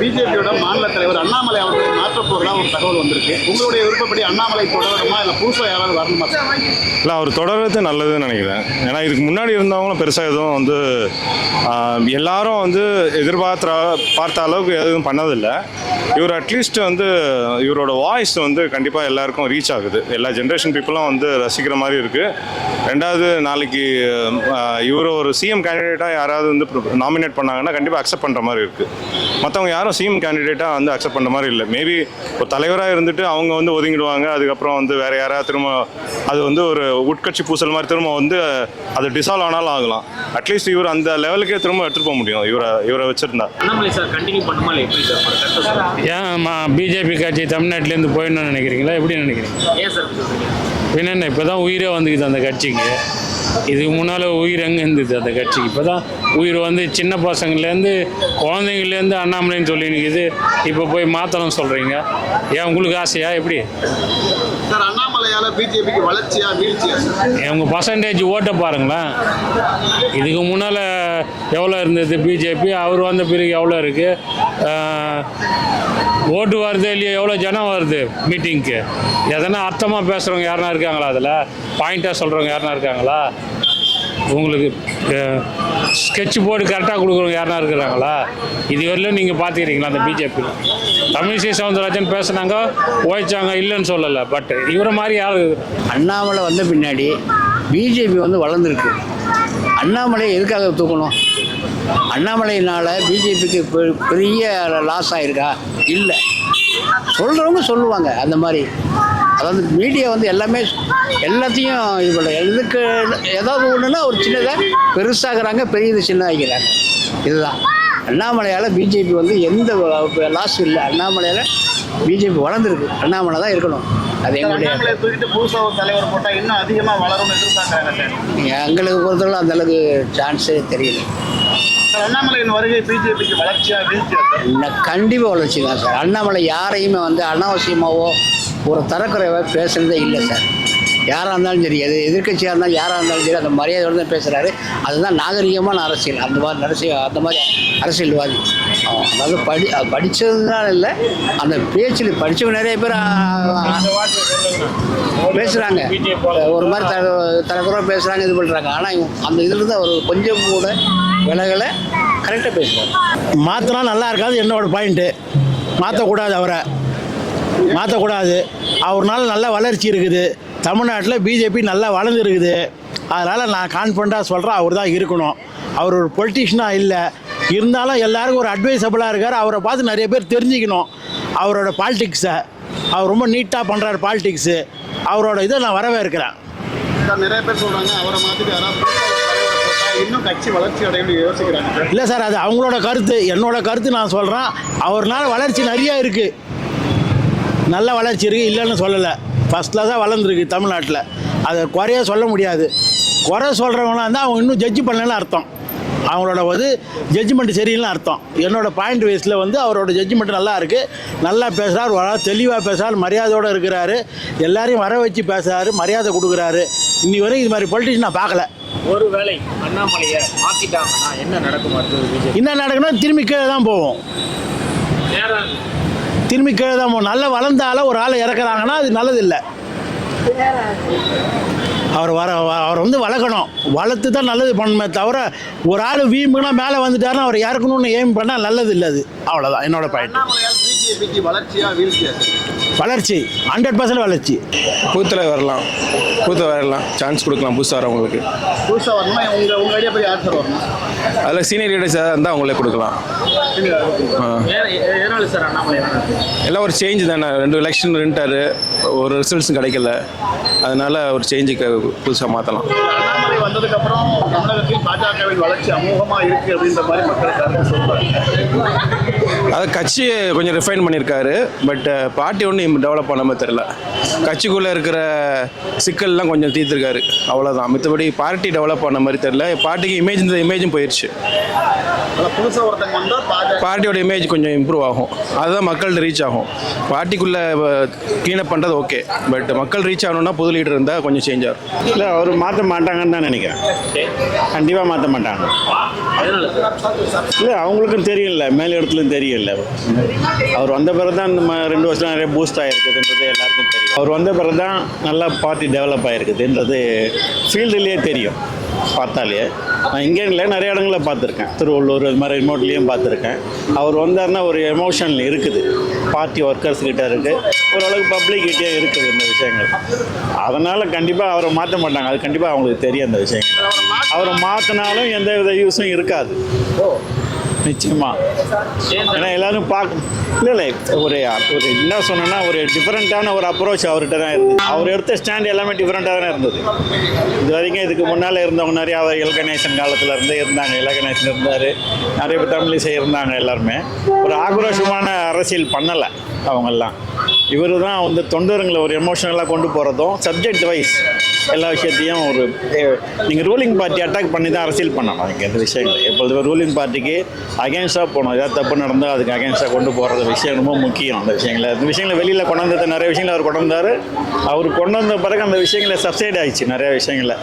பிஜேபியோட மாநில தலைவர் அண்ணாமலை அவர்கள் மாற்றப்போகிறதா ஒரு தகவல் வந்திருக்கு. உங்களுடைய விருப்பப்படி அண்ணாமலை தொடரணுமா? இல்லை புதுசாக யாராவது வரணுமா? இல்லை அவர் தொடர்றது நல்லதுன்னு நினைக்கிறேன். ஏன்னா இதுக்கு முன்னாடி இருந்தவங்களும் பெருசாக எதுவும் வந்து எல்லாரும் வந்து எதிர்பார்த்த பார்த்த அளவுக்கு எதுவும் பண்ணதில்லை. இவர் அட்லீஸ்ட் வந்து இவரோட வாய்ஸ் வந்து கண்டிப்பாக எல்லாருக்கும் ரீச் ஆகுது. எல்லா ஜென்ரேஷன் பீப்புளும் வந்து ரசிக்கிற மாதிரி இருக்குது ரெண்டாவது நாளைக்கு இவர் ஒரு சிஎம் கேண்டிடேட்டாக யாராவது வந்து நாமினேட் பண்ணாங்கன்னா கண்டிப்பாக அக்செப்ட் பண்ணுற மாதிரி இருக்குது மற்றவங்க யாரும் சிஎம் கேண்டிடேட்டாக வந்து அக்செப்ட் பண்ணுற மாதிரி இல்லை. மேபி ஒரு தலைவராக இருந்துட்டு அவங்க வந்து ஒதுங்கிடுவாங்க. அதுக்கப்புறம் வந்து வேற யாராவது திரும்ப அது வந்து ஒரு உட்கட்சி பூசல் மாதிரி திரும்ப வந்து அது டிசால்வ் ஆனாலும் ஆகலாம். அட்லீஸ்ட் இவர் அந்த லெவலுக்கே திரும்ப எடுத்துட்டு போக முடியும். இவரை இவரை வச்சிருந்தா. அண்ணாமலை சார் கண்டினியூ பண்ணுமா இல்லை எப்படி சார் கரெக்டாக சார் ஏன் பிஜேபி கட்சி தமிழ்நாட்டிலேருந்து போயிடணும்னு நினைக்கிறீங்களா? எப்படி நினைக்கிறீங்க? என்னென்ன இப்போ தான் உயிரே வந்துக்குது அந்த கட்சிக்கு. இதுக்கு முன்னால் உயிர் எங்கே இருந்தது அந்த கட்சிக்கு? இப்போ தான் உயிர் வந்து சின்ன பசங்கள்லேருந்து குழந்தைங்கள்லேருந்து அண்ணாமலைன்னு சொல்லி நிற்கிது இப்போ போய் மாற்றணும்னு சொல்கிறீங்க ஏன் உங்களுக்கு ஆசையா? எப்படி? சார் அண்ணாமலையால பிஜேபிக்கு வளர்ச்சியா வீழ்ச்சியா? பர்சன்டேஜ் ஓட்டை பாருங்களேன். இதுக்கு முன்னால் எவ்வளோ இருந்தது பிஜேபி? அவர் வந்த பிறகு எவ்வளோ இருக்குது ஓட்டு வருது இல்லையோ எவ்வளோ ஜனம் வருது மீட்டிங்க்கு எதனா அர்த்தமாக பேசுகிறவங்க யாருனா இருக்காங்களா அதில்? பாயிண்ட்டாக சொல்கிறவங்க யாருனா இருக்காங்களா? உங்களுக்கு ஸ்கெட்ச் போர்டு கரெக்டாக கொடுக்குறவங்க யாருனா இருக்கிறாங்களா? இதுவரையிலும் நீங்கள் பார்த்துக்கிறீங்களா அந்த பிஜேபியில் தமிழிசை சவுந்தரராஜன் பேசுனாங்க ஓய்ச்சாங்க இல்லைன்னு சொல்லலை பட் இவரை மாதிரி யார்? அண்ணாமலை வந்த பின்னாடி பிஜேபி வந்து வளர்ந்துருக்கு. அண்ணாமலை எதுக்காக தூக்கணும்? அண்ணாமலையினால் பிஜேபிக்கு பெரிய லாஸ் ஆகிருக்கா இல்லை. சொல்கிறவங்க சொல்லுவாங்க அந்த மாதிரி. அதாவது மீடியா வந்து எல்லாமே எல்லாத்தையும் இது பண்ண எதுக்கு ஏதாவது ஒன்றுனா ஒரு சின்னதாக பெருசாகிறாங்க பெரியது சின்னதாகிறாங்க இதுதான். அண்ணாமலையால் பிஜேபி வந்து எந்த லாஸும் இல்லை. அண்ணாமலையால் பிஜேபி வளர்ந்துருக்கு. அண்ணாமலை தான் இருக்கணும். அது எங்களுடைய அண்ணாமலை தூக்கிட்டு புதுசா ஒரு தலைவர் போட்டா இன்னும் அதிகமா வளரும்னு எதிர்பார்க்கறாங்க எங்களுக்கு பொறுத்தவரை அந்த அளவுக்கு சான்ஸே தெரியல. அண்ணாமலையின் வருகை பிஜேபிக்கு வளர்ச்சியா வீழ்ச்சியா சார்? இன்னும் கண்டிப்பாக வளர்ச்சி தான் சார். அண்ணாமலை யாரையுமே வந்து அனாவசியமாவோ ஒரு தரக்குறைவாக பேசுகிறதே இல்லை சார். யாராக இருந்தாலும் சரி எது எதிர்க்கட்சியாக இருந்தாலும் யாராக இருந்தாலும் சரி அந்த மரியாதையோடு தான் பேசுகிறாரு அதுதான் நாகரிகமான அரசியல். அந்த மாதிரி அரசியல் அந்த மாதிரி அரசியல்வாதி. அதாவது படி படித்ததுனால இல்லை அந்த பேச்சில் படித்தவங்க நிறைய பேர் பேசுகிறாங்க ஒரு மாதிரி த தரக்குறைவாக பேசுகிறாங்க இது பண்ணுறாங்க ஆனால் அந்த இதில் தான் ஒரு கொஞ்சம் கூட விலகலை கரெக்டாக பேசுகிறாங்க மாற்றினா நல்லா இருக்காது என்னோட பாயிண்ட்டு மாற்றக்கூடாது அவரை. மாற்றக்கூடாது அவர்னால நல்ல வளர்ச்சி இருக்குது. தமிழ்நாட்டில் பிஜேபி நல்லா வளர்ந்துருக்குது. அதனால் நான் கான்ஃபிடண்ட்டாக சொல்கிறேன் அவர் தான் இருக்கணும். அவர் ஒரு பொலிட்டிஷனாக இல்லை இருந்தாலும் எல்லாருக்கும் ஒரு அட்வைசபிளாக இருக்கார். அவரை பார்த்து நிறைய பேர் தெரிஞ்சுக்கணும். அவரோட பாலிடிக்ஸை அவர் ரொம்ப நீட்டாக பண்ணுறாரு பாலிடிக்ஸு அவரோட இதை நான் வரவேற்கிறேன். நிறைய பேர் சொல்றாங்க அவரை போட்டா இன்னும் கட்சி வளர்ச்சி அடையும்னு யோசிக்கிறாங்க. சார் இல்லை சார் அது அவங்களோட கருத்து. என்னோட கருத்து நான் சொல்கிறேன் அவர்னால வளர்ச்சி நிறைய இருக்குது நல்ல வளர்ச்சி இருக்குது இல்லைன்னு சொல்லலை. ஃபஸ்ட் கிளாஸாக வளர்ந்துருக்கு தமிழ்நாட்டில். அதை குறைய சொல்ல முடியாது. குறை சொல்கிறவங்களாம் இருந்தால் அவங்க இன்னும் ஜட்ஜ் பண்ணலன்னு அர்த்தம். அவங்களோட வந்து ஜட்ஜ்மெண்ட் சரியில்லைன்னு அர்த்தம். என்னோட பாயிண்ட் வைஸில் வந்து அவரோட ஜட்ஜ்மெண்ட் நல்லா இருக்குது நல்லா பேசுகிறார் வர தெளிவாக பேசுகிறார் மரியாதையோடு இருக்கிறாரு. எல்லாரையும் வர வச்சு பேசுகிறாரு மரியாதை கொடுக்குறாரு. இன்னி வரையும் இது மாதிரி பொலிட்டிஷன் நான் பார்க்கல. ஒருவேளை அண்ணாமலையை மாத்திட்டாங்கன்னா என்ன நடக்கும் என்ன நடக்கணும் திரும்பி கீழே தான் போவோம். திரும்பி கீழே தான் போகும் நல்லா வளர்ந்தால ஒரு ஆளை இறக்குறாங்கன்னா அது நல்லதில்லை. அவர் வர அவர் வந்து வளர்க்கணும். வளர்த்து தான் நல்லது பண்ணுமே தவிர ஒரு ஆள் வீம்புனா மேலே வந்துட்டாருன்னா அவர் இறக்கணும்னு எய்ம் பண்ணால் நல்லது இல்லை அது. அவ்வளோதான் என்னோட பாயிண்ட் பிஜேபிக்கு வளர்ச்சியா வீழ்ச்சியா? சார்? வளர்ச்சி ஹண்ட்ரட் பர்சன்ட் வளர்ச்சி. பூத்தில் வரலாம். பூத்தில் வரலாம். சான்ஸ் கொடுக்கலாம் புதுசாக வரவங்களுக்கு. புதுசா வரணும்னா உங்க உங்க ஐடியா படி யார் சார் வரணும்? அதில் சீனியர் லீடர்ஸாக இருந்தால் அவங்களே கொடுக்கலாம். எல்லாம் ஒரு சேஞ்ச் தானே. ரெண்டு எலெக்ஷன் நின்ட்டாரு ஒரு ரிசல்ட்ஸும் கிடைக்கல. அதனால ஒரு சேஞ்சுக்கு புதுசாக மாற்றலாம் அண்ணாமலை வந்ததுக்கு அப்புறம் தமிழகத்தில் பாஜகவின் வளர்ச்சி அமோகமா இருக்கு அப்படின்ற மாதிரி மக்கள் கருத்து சொல்றாங்க. அது கட்சியை கொஞ்சம் ரிஃபைன் பண்ணியிருக்காரு பட் பார்ட்டி ஒன்றும் டெவலப் பண்ண மாதிரி தெரில கட்சிக்குள்ளே இருக்கிற சிக்கல்லாம் கொஞ்சம் தீர்த்துருக்காரு. அவ்வளோதான் மித்தபடி பார்ட்டி டெவலப் பண்ண மாதிரி தெரில பார்ட்டிக்கு இமேஜ் இந்த இமேஜும் போயிடுச்சு ஆனா புதுசா ஒருத்தங்க வந்தா பாஜக பார்ட்டியோட இமேஜ் கொஞ்சம் இம்ப்ரூவ் ஆகும். அதுதான் மக்கள்கிட்ட ரீச் ஆகும். பார்ட்டிக்குள்ளே க்ளீனப் பண்ணுறது ஓகே பட் மக்கள் ரீச் ஆகணும்னா புது லீடர் இருந்தால் கொஞ்சம் சேஞ்ச் ஆகும். இல்லை அவர் மாற்ற மாட்டாங்கன்னு தான் நினைக்கிறேன். நினைக்கிறேன் கண்டிப்பாக மாற்ற மாட்டாங்க. இல்லை அவங்களுக்கும் தெரியல மேல் இடத்துலையும் தெரியல. அவர் வந்த பிறகு தான் இந்த ரெண்டு வருஷம் நிறைய பூஸ்ட் ஆகிருக்குதுன்றது எல்லாருக்கும் தெரியும். அவர் வந்த பிறகு தான் நல்லா பார்ட்டி டெவலப் ஆகிருக்குதுன்றது ஃபீல்டுலேயே தெரியும். பார்த்தாலே. நான் இங்கே இல்லை நிறைய இடங்களில் பார்த்துருக்கேன். திருவள்ளூர் இது மாதிரி ரிமோட்லேயும் பார்த்துருக்கேன். அவர் வந்தாருன்னா ஒரு எமோஷன் இருக்குது. பார்ட்டி ஒர்க்கர்ஸ் கிட்ட இருக்குது ஓரளவுக்கு பப்ளிக் கிட்டே இருக்குது இந்த விஷயங்கள். அதனால் கண்டிப்பாக அவரை மாற்ற மாட்டாங்க. அது கண்டிப்பாக அவங்களுக்கு தெரியும் அந்த விஷயங்கள். அவரை மாற்றினாலும் எந்த வித யூஸும் இருக்காது. நிச்சயமா. ஏன்னா எல்லாரும் பார்க்க இல்லை இல்லை ஒரு ஒரு என்ன சொன்னோன்னா ஒரு டிஃப்ரெண்ட்டான ஒரு அப்ரோச் அவர்கிட்ட தான் இருந்தது. அவர் எடுத்த ஸ்டாண்ட் எல்லாமே டிஃப்ரெண்ட்டாக தான் இருந்தது. இது வரைக்கும் இதுக்கு முன்னால் இருந்தவங்க நிறைய அவர் இலகணேசன் காலத்தில் இருந்து இருந்தாங்க. இலகணேசன் இருந்தார். நிறைய பேர் தமிழிசை இருந்தாங்க எல்லாருமே. ஒரு ஆக்ரோஷமான அரசியல் பண்ணலை அவங்கெல்லாம். இவர் தான் வந்து தொண்டருங்களை ஒரு எமோஷனலாக கொண்டு போகிறதும் சப்ஜெக்ட் வைஸ் எல்லா விஷயத்தையும் ஒரு நீங்கள் ரூலிங் பார்ட்டி அட்டாக் பண்ணி தான் அரசியல் பண்ணணும். இங்கே இந்த விஷயங்கள். எப்பொழுதுமே ரூலிங் பார்ட்டிக்கு அகேன்ஸ்டாக போகணும். ஏதாவது தப்பு நடந்தால் அதுக்கு அகேன்ஸ்டாக கொண்டு போகிறது விஷயம் ரொம்ப முக்கியம். அந்த விஷயங்களை இந்த விஷயங்களை வெளியில் கொண்டு வந்தது நிறைய விஷயங்கள் அவர் கொண்டு வந்தார். அவர் கொண்டு வந்த பிறகு அந்த விஷயங்களை சப்சைட் ஆகிடுச்சு நிறைய விஷயங்களை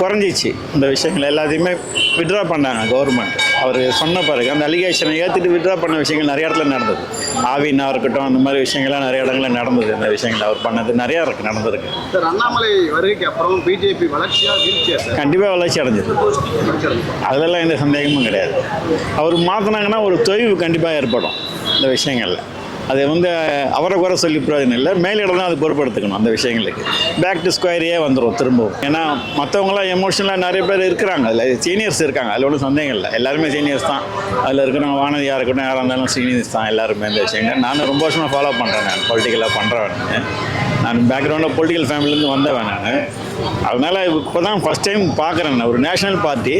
குறைஞ்சிச்சு. இந்த விஷயங்கள் எல்லாத்தையுமே விட்ரா பண்ணாங்க கவர்மெண்ட் அவர் சொன்ன பிறகு அந்த அலிகேஷனை ஏற்றுட்டு விட்ரா பண்ண விஷயங்கள் நிறைய இடத்துல நடந்தது. ஆவினா இருக்கட்டும் அந்த மாதிரி விஷயங்கள்லாம் நிறைய இடங்களில் நடந்தது. இந்த விஷயங்கள் அவர் பண்ணது நிறையா இருக்குது நடந்திருக்கு சார் அண்ணாமலை வருகைக்கு அப்புறம் பிஜேபி வளர்ச்சியா வீழ்ச்சியா சார்? கண்டிப்பாக வளர்ச்சி அடைஞ்சது. அதெல்லாம் எந்த சந்தேகமும் கிடையாது. அவர் மாற்றினாங்கன்னா ஒரு தொய்வு கண்டிப்பாக ஏற்படும் இந்த விஷயங்களில். அதை வந்து அவரை குறை சொல்லி பிரயோஜனம் இல்லை. மேலிடம் தான் அது பொறுப்படுத்திக்கணும் அந்த விஷயங்களுக்கு. பேக் டு ஸ்கொயரே வந்துடும் திரும்பவும். ஏன்னா மற்றவங்களாம் எமோஷனலாக நிறைய பேர் இருக்கிறாங்க. அதில் சீனியர்ஸ் இருக்காங்க. அதில் ஒன்றும் சந்தேகம் இல்லை. எல்லாருமே சீனியர்ஸ் தான். அதில் இருக்கிறவங்க வானதியாக இருக்கட்டும் யாராக இருந்தாலும் சீனியர்ஸ் தான் எல்லாருமே இந்த விஷயங்கள். நான் ரொம்ப வருஷமாக ஃபாலோ பண்ணுறேன் நான். பொலிட்டிக்கலாக பண்ணுறேன் நான் பேக்ரவுண்டில் பொலிட்டிக்கல் ஃபேமிலிலேருந்து வந்தவன் நான். அதனால் இப்போ தான் ஃபஸ்ட் டைம் பார்க்குறேன் ஒரு நேஷனல் பார்ட்டி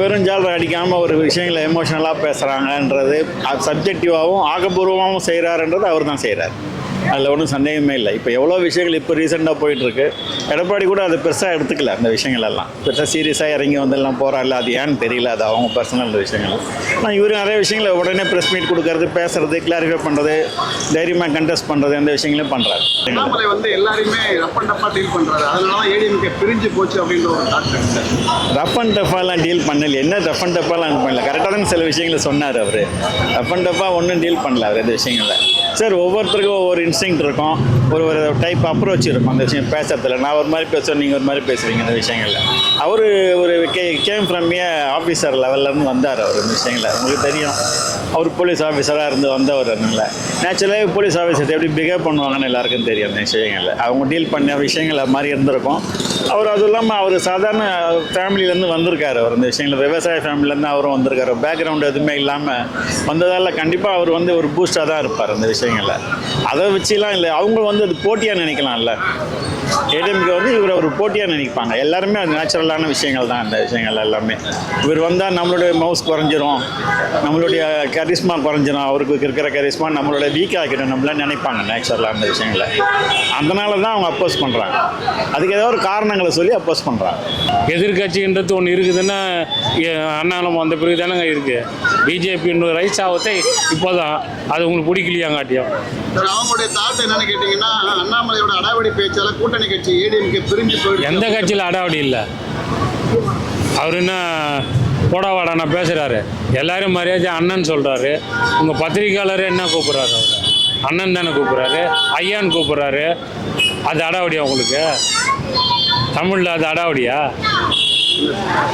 வெறும் ஜாலரை அடிக்காமல் ஒரு விஷயங்களை எமோஷனலாக பேசுகிறாங்கன்றது அது சப்ஜெக்டிவாகவும் ஆக்கப்பூர்வமாகவும் செய்கிறாருன்றது அவர் தான் செய்கிறார் அதில் ஒன்றும் சந்தேகமே இல்லை. இப்போ எவ்வளோ விஷயங்கள் இப்போ ரீசெண்டாக போயிட்டுருக்கு எடப்பாடி கூட அதை பெருசாக எடுத்துக்கல அந்த விஷயங்கள் எல்லாம் பெருசாக சீரியஸாக இறங்கி வந்தெல்லாம் போகிறாள் அது ஏன்னு தெரியல அது அவங்க பர்சனல் விஷயங்கள். ஆனால் இவர் நிறைய விஷயங்களை உடனே ப்ரெஸ் மீட் கொடுக்கறது பேசுறது கிளாரிஃபை பண்ணுறது தைரியமாக கண்டெஸ்ட் பண்ணுறது அந்த விஷயங்களையும் பண்ணுறாரு அண்ணாமலை வந்து எல்லாரையுமே அண்ட் டப்பா டீல் அதனால ஏடிஎம்கே பிரிஞ்சு போச்சு அப்படின்ற ஒரு தாட் ரஃப் அண்ட் டஃபாலாம் டீல் பண்ணல. என்ன ரஃப் அண்ட் டஃபாலாம் பண்ணல? கரெக்டாக தான் சில விஷயங்களை சொன்னார் அவர். ரஃப் அண்ட் டஃபா ஒன்றும் டீல் பண்ணல அவர் இந்த விஷயங்களில். சார் ஒவ்வொருத்தருக்கும் ஒவ்வொரு இன்ஸ்டிங் இருக்கும். ஒரு ஒரு டைப் அப்ரோச் இருக்கும் அந்த விஷயம் பேசுறதுல. நான் ஒரு மாதிரி பேசுவேன் நீங்கள் ஒரு மாதிரி பேசுவீங்க இந்த விஷயங்களில். அவர் ஒரு K came from a officer லெவல்லேருந்து வந்தார் அவர் இந்த விஷயங்களில். உங்களுக்கு தெரியும். அவர் போலீஸ் ஆஃபீஸராக இருந்து வந்தவர் அதனால நேச்சுரலாக போலீஸ் ஆஃபீஸர் எப்படி பிஹேவ் பண்ணுவாங்கன்னு எல்லாருக்கும் தெரியும் அந்த விஷயங்களில். அவங்க டீல் பண்ண விஷயங்கள் அது மாதிரி இருந்திருக்கும். அவர் அதுவும் இல்லாமல் அவர் சாதாரண ஃபேமிலியிலேருந்து வந்திருக்காரு அவர் இந்த விஷயங்கள் விவசாய ஃபேமிலியிலேருந்து அவரும் வந்திருக்காரு. பேக்ரவுண்ட் எதுவுமே இல்லாமல் வந்ததால் கண்டிப்பாக அவர் வந்து ஒரு பூஸ்டாக தான் இருப்பார் அந்த விஷயங்களில். அதை வச்சுலாம் இல்லை அவங்க வந்து அது போட்டியாக நினைக்கலாம்ல? ஏடிஎம்கே வந்து இவரை ஒரு போட்டியாக நினைப்பாங்க. எல்லாருமே அது நேச்சுரலான விஷயங்கள் தான் அந்த விஷயங்கள் எல்லாமே. இவர் வந்தால் நம்மளுடைய மவுஸ் குறைஞ்சிரும் நம்மளுடைய கரிஸ்மா குறைஞ்சிரும் அவருக்கு இருக்கிற கரிஸ்மா நம்மளோட வீக் ஆக்கிடும் நம்மளாம் நினைப்பாங்க நேச்சுரலாக அந்த விஷயங்களை. அதனால தான் அவங்க அப்போஸ் பண்ணுறாங்க அதுக்கு ஏதோ ஒரு காரணங்களை சொல்லி அப்போஸ் பண்ணுறாங்க எதிர்கட்சின்றது ஒன்று இருக்குதுன்னா அண்ணாலம் வந்த பிறகு தானேங்க இருக்குது பிஜேபின்னு ரைஸ் ஆகத்தே இப்போ தான் அது உங்களுக்கு பிடிக்கலையாங்காட்டியும். சார் அவங்களுடைய தாட் என்னன்னு கேட்டீங்கன்னா அண்ணாமலையோட அடாவடி பேச்சால கூட்டணி கட்சி ஏடிஎம்கே பிரிஞ்சு போயிடுச்சு. எந்த கட்சியில் அடாவடி இல்லை? அவர் என்ன போடா வாடாண்ணா பேசுகிறாரு எல்லாரும் மரியாதை அண்ணன் சொல்கிறாரு உங்கள் பத்திரிக்கையாளர் என்ன கூப்பிட்றாரு அவர்? அண்ணன் தானே கூப்பிட்றாரு. ஐயான்னு கூப்பிட்றாரு. அது அடாவடியா உங்களுக்கு? தமிழில் அது அடாவடியா?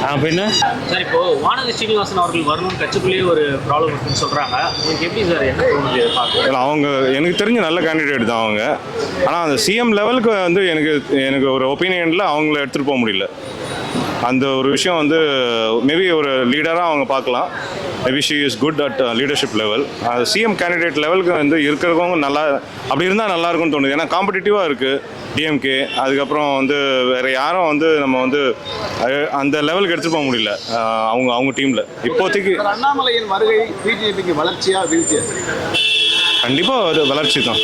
ஆ பின்ன சார் இப்போ வானதி ஸ்ரீனிவாசன் அவர்கள் வரணும்னு கட்சிக்குள்ளேயே ஒரு ப்ராப்ளம் இருக்குன்னு சொல்றாங்க. உங்களுக்கு எப்படி சார் என்ன தோணுது பார்க்க? அவங்க எனக்கு தெரிஞ்ச நல்ல கேண்டிடேட் தான் அவங்க. ஆனால் அந்த சிஎம் லெவலுக்கு வந்து எனக்கு எனக்கு ஒரு ஒப்பீனியனில் அவங்கள எடுத்துகிட்டு போக முடியல. அந்த ஒரு விஷயம் வந்து மேபி ஒரு லீடராக அவங்க பார்க்கலாம். Maybe she is good at leadership level அது சிஎம் கேண்டிடேட் லெவலுக்கு வந்து இருக்கிறவங்க நல்லா அப்படி இருந்தால் நல்லா இருக்கும்னு தோணுது. ஏன்னா காம்படிட்டிவாக இருக்குது டிஎம்கே அதுக்கப்புறம் வந்து வேறு யாரும் வந்து நம்ம வந்து அந்த லெவலுக்கு எடுத்துகிட்டு போக முடியல. அவங்க அவங்க டீமில் இப்போதைக்கு அண்ணாமலையின் வருகை பிஜேபிக்கு வளர்ச்சியா வீழ்ச்சியா? கண்டிப்பாக ஒரு வளர்ச்சி தான்.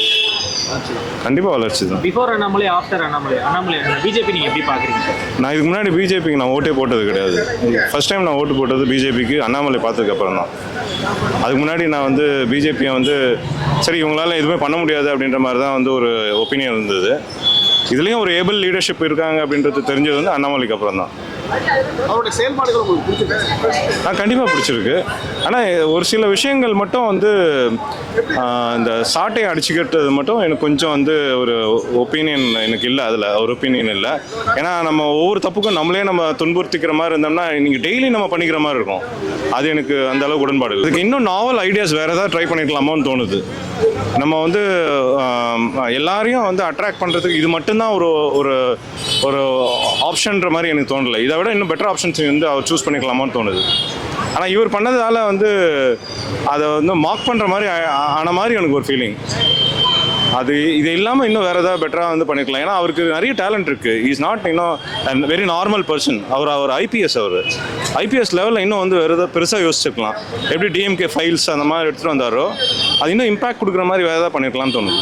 கண்டிப்பாக வளர்ச்சி தான். Before Annamalai after Annamalai Annamalai BJP நீங்க எப்படி பாக்குறீங்க? சார் நான் இதுக்கு முன்னாடி பிஜேபிக்கு நான் ஓட்டே போட்டது கிடையாது. ஃபர்ஸ்ட் டைம் நான் ஓட்டு போட்டது பிஜேபிக்கு அண்ணாமலை பார்த்ததுக்கு அப்புறம் தான். அதுக்கு முன்னாடி நான் வந்து பிஜேபியை வந்து சரி இவங்களால எதுவுமே பண்ண முடியாது அப்படின்ற மாதிரி தான் வந்து ஒரு ஒப்பீனியன் இருந்தது. இதுலேயும் ஒரு ஏபிள் லீடர்ஷிப் இருக்காங்க அப்படின்றது தெரிஞ்சது வந்து அண்ணாமலைக்கு அப்புறம் தான். அவருடைய செயல்பாடுகள் உங்களுக்கு பிடிச்சிருக்கு? ஆ கண்டிப்பாக பிடிச்சிருக்கு. ஆனால் ஒரு சில விஷயங்கள் மட்டும் வந்து இந்த சாட்டையை அடிச்சுக்கிட்டது மட்டும் எனக்கு கொஞ்சம் வந்து ஒரு ஒப்பீனியன் எனக்கு இல்லை அதில் ஒரு ஒப்பீனியன் இல்லை. ஏன்னா நம்ம ஒவ்வொரு தப்புக்கும் நம்மளே நம்ம துன்புறுத்திக்கிற மாதிரி இருந்தோம்னா நீங்கள் டெய்லி நம்ம பண்ணிக்கிற மாதிரி இருக்கும். அது எனக்கு அந்த அளவுக்கு உடன்பாடு இல்லை. இதுக்கு இன்னும் நாவல் ஐடியாஸ் வேறு ஏதாவது ட்ரை பண்ணிக்கலாமோன்னு தோணுது. நம்ம வந்து எல்லாரையும் வந்து அட்ராக்ட் பண்ணுறதுக்கு இது மட்டும்தான் ஒரு ஒரு ஒரு ஆப்ஷன்ற மாதிரி எனக்கு தோணலை. இதை விட இன்னும் பெட்டர் ஆப்ஷன்ஸ் வந்து அவர் சூஸ் பண்ணிக்கலாமான்னு தோணுது. ஆனால் இவர் பண்ணதால் வந்து அதை வந்து மார்க் பண்ணுற மாதிரி ஆன மாதிரி எனக்கு ஒரு ஃபீலிங் அது இது இல்லாமல் இன்னும் வேறு ஏதாவது பெட்டராக வந்து பண்ணிக்கலாம். ஏன்னா அவருக்கு நிறைய டேலண்ட் இருக்குது இஸ் நாட் இன்னும் வெரி நார்மல் பர்சன் அவர் அவர் ஐபிஎஸ் அவர். ஐபிஎஸ் லெவலில் இன்னும் வந்து வேறு ஏதாவது பெருசாக யோசிச்சுக்கலாம். எப்படி டிஎம்கே ஃபைல்ஸ் அந்த மாதிரி எடுத்துகிட்டு வந்தாரோ அது இன்னும் இம்பாக்ட் கொடுக்குற மாதிரி வேறு ஏதாவது பண்ணிருக்கலாம்னு தோணுது.